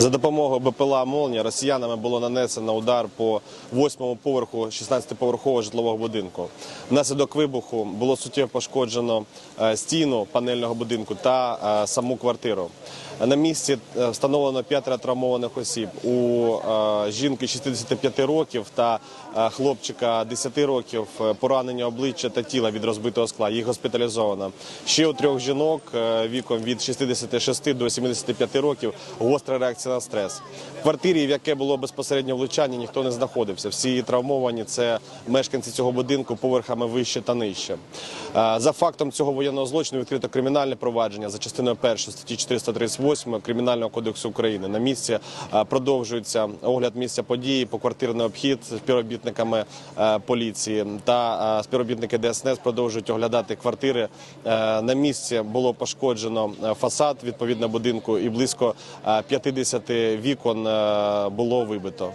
За допомогою БПЛА «Молнія» росіянами було нанесено удар по восьмому поверху 16-поверхового житлового будинку. Внаслідок вибуху було суттєво пошкоджено е, стіну панельного будинку та е, саму квартиру. На місці е, встановлено п'ятеро травмованих осіб. У жінки 65 років та хлопчика 10 років поранення обличчя та тіла від розбитого скла. Їх госпіталізовано. Ще у трьох жінок віком від 66 до 75 років гостра реакція реакція на стрес. В квартирі, в яке було безпосередньо влучання, ніхто не знаходився. Всі травмовані це мешканці цього будинку поверхами вище та нижче. Е, за фактом цього воєнного злочину відкрито кримінальне провадження за частиною 1 статті 438 кримінального кодексу України. На місці е, продовжується огляд місця події, поквартирний обхід співробітниками е, поліції та співробітники ДСНС продовжують оглядати квартири. На місці було пошкоджено фасад відповідно будинку і близько 50 12 вікон е, було вибито.